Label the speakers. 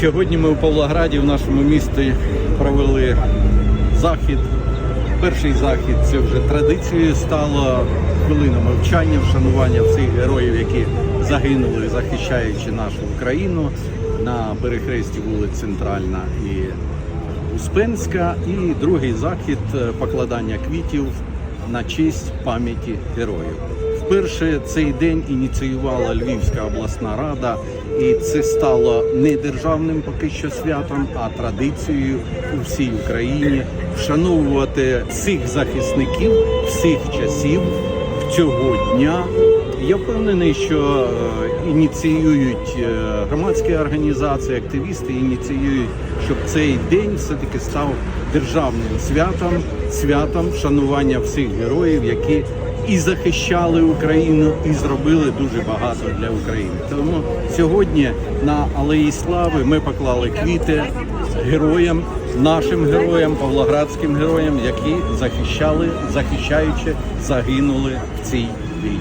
Speaker 1: Сьогодні ми у Павлограді в нашому місті провели захід. Перший захід це вже традицією стало хвилина мовчання, вшанування всіх героїв, які загинули, захищаючи нашу Україну на перехресті вулиць Центральна і Успенська. І другий захід е, покладання квітів на честь пам'яті героїв. Вперше цей день ініціювала Львівська обласна рада, і це стало не державним поки що святом, а традицією у всій Україні вшановувати всіх захисників всіх часів цього дня. Я впевнений, що е, ініціюють е, громадські організації, активісти ініціюють, щоб цей день все-таки став державним святом, святом вшанування всіх героїв, які і захищали Україну, і зробили дуже багато для України. Тому сьогодні на Алеї Слави ми поклали квіти героям, нашим героям, павлоградським героям, які захищали, захищаючи, загинули в цій війні.